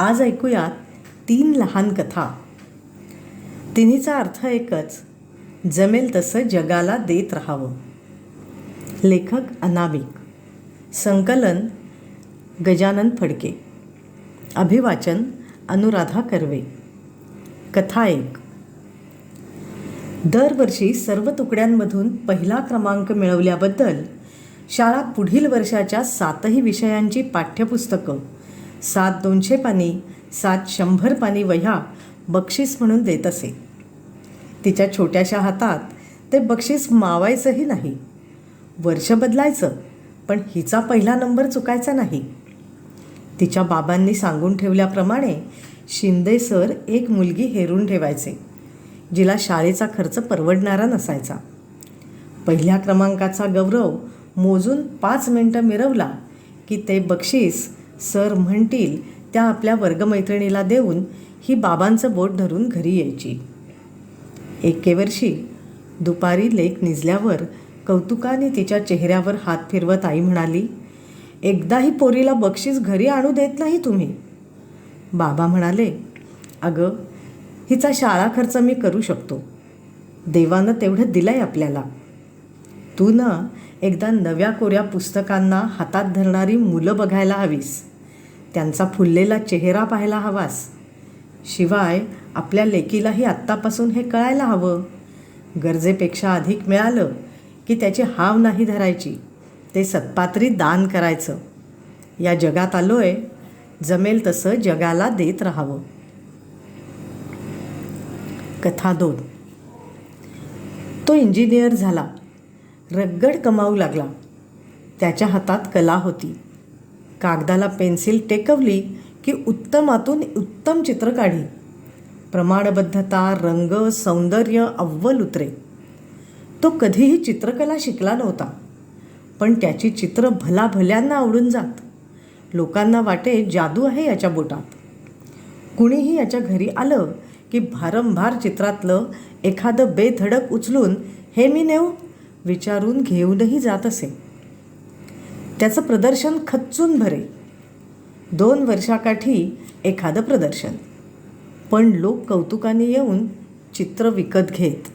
आज ऐकूयात तीन लहान कथा. तिन्हीचा अर्थ एकच जमेल तसं जगाला देत राहावं. लेखक अनामिक संकलन गजानन फडके अभिवाचन अनुराधा कर्वे. कथा एक. दरवर्षी सर्व तुकड्यांमधून पहिला क्रमांक मिळवल्याबद्दल शाळा पुढील वर्षाच्या सातही विषयांची पाठ्यपुस्तकं सात दोनशे पानी सात शंभर पानी वह्या बक्षीस म्हणून देत असे. तिच्या छोट्याशा हातात ते बक्षीस मावायचंही नाही. वर्ष बदलायचं पण हिचा पहिला नंबर चुकायचा नाही. तिच्या बाबांनी सांगून ठेवल्याप्रमाणे शिंदे सर एक मुलगी हेरून ठेवायचे जिला शाळेचा खर्च परवडणारा नसायचा. पहिल्या क्रमांकाचा गौरव मोजून पाच मिनटं मिरवला की ते बक्षीस सर म्हणतील त्या आपल्या वर्गमैत्रिणीला देऊन ही बाबांचं बोट धरून घरी यायची. एके वर्षी दुपारी लेक निजल्यावर कौतुकाने तिच्या चेहऱ्यावर हात फिरवत आई म्हणाली एकदाही पोरीला बक्षीस घरी आणू देत नाही तुम्ही. बाबा म्हणाले अगं हिचा शाळा खर्च मी करू शकतो. देवानं तेवढं दिलं आहे आपल्याला. तू ना एकदा नव्या कोऱ्या पुस्तकांना हातात धरणारी मुलं बघायला हवीस. त्यांचा फुललेला चेहरा पाहायला हवास. शिवाय आपल्या लेकीलाही आत्तापासून हे कळायला हवं. गरजेपेक्षा अधिक मिळालं की त्याची हाव नाही धरायची. ते सत्पात्री दान करायचं. या जगात आलो आहे जमेल तसं जगाला देत राहावं. कथा दोन. तो इंजिनियर झाला. रगड कमावू लागला. त्याच्या हातात कला होती. कागदाला पेन्सिल टेकवली की उत्तमातून उत्तम चित्र काढी. प्रमाणबद्धता रंग सौंदर्य अव्वल उतरे. तो कधीही चित्रकला शिकला नव्हता. पण त्याची चित्र भला भल्यांना आवडून जात. लोकांना वाटे जादू आहे याच्या बोटात. कुणीही याच्या घरी आलं की भारंभार चित्रातलं एखादं बेधडक उचलून हे मी नेऊ? विचारून घेऊनही जात असे. त्याचं प्रदर्शन खच्चून भरे. दोन वर्षाकाठी एखादं प्रदर्शन. पण लोक कौतुकाने येऊन चित्र विकत घेत.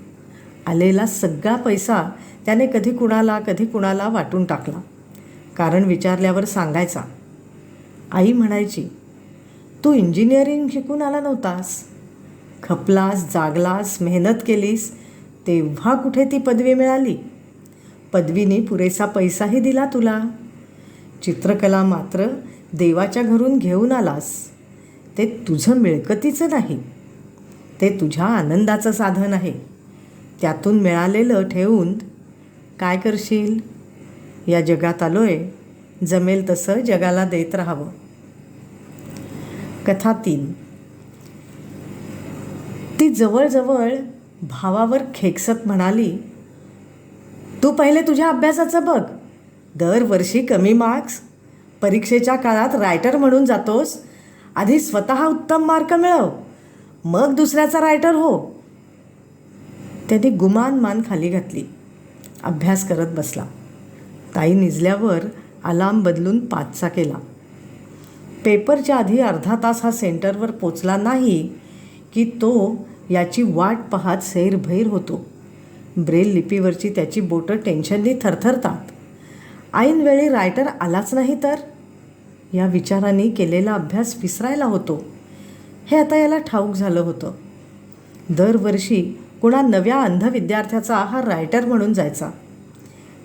आलेला सगळा पैसा त्याने कधी कुणाला कधी कुणाला वाटून टाकला. कारण विचारल्यावर सांगायचा आई म्हणायची तू इंजिनिअरिंग शिकून आला नव्हतास. खपलास जागलास मेहनत केलीस तेव्हा कुठे ती पदवी मिळाली? पदवीने पुरेसा पैसाही दिला तुला. चित्रकला मात्र देवाच्या घरून घेऊन आलास. ते तुझं मिळकतीचं नाही. ते तुझ्या आनंदाचं साधन आहे. त्यातून मिळालेलं ठेवून काय करशील? या जगात आलोय. जमेल तसं जगाला देत राहावं. कथा तीन. ती जवळजवळ भावावर खेकसत म्हणाली तू पहिले तुझ्या अभ्यासाचं बघ. दरवर्षी कमी मार्क्स. परीक्षेच्या काळात रायटर म्हणून जातोस. आधी स्वतः उत्तम मार्क मिळव. मग दुसऱ्याचा रायटर हो. त्याने गुमान मान खाली घातली. अभ्यास करत बसला. ताई निजल्यावर अलार्म बदलून पाचचा केला. पेपरच्या आधी अर्धा तास हा सेंटरवर पोचला नाही की तो याची वाट पाहत सैरभैर होतो. ब्रेल लिपीवरची त्याची बोटं टेन्शननी थरथरतात. ऐनवेळी रायटर आलाच नाही तर? या विचाराने केलेला अभ्यास विसरायला होतो. हे आता याला ठाऊक झालं होतं. दरवर्षी कुणा नव्या अंध विद्यार्थ्याचा हा रायटर म्हणून जायचा.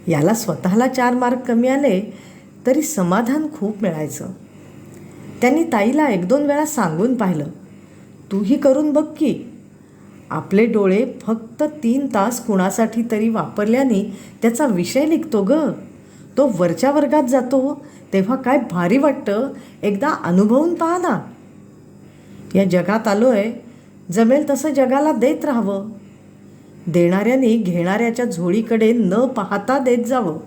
याला स्वतःला चार मार्क कमी आले तरी समाधान खूप मिळायचं. त्यांनी ताईला एक दोन वेळा सांगून पाहिलं. तूही करून बघ की आपले डोळे फक्त तीन तास कुणासाठी तरी वापरल्याने त्याचा विषय निघतो ग. तो वरच्या वर्गात जातो तेव्हा काय भारी वाटतं एकदा अनुभवून पहा ना. या जगात आलो आहे जमेल तसं जगाला देत राहावं. देणाऱ्याने घेणाऱ्याच्या झोळीकडे न पाहता देत जावं.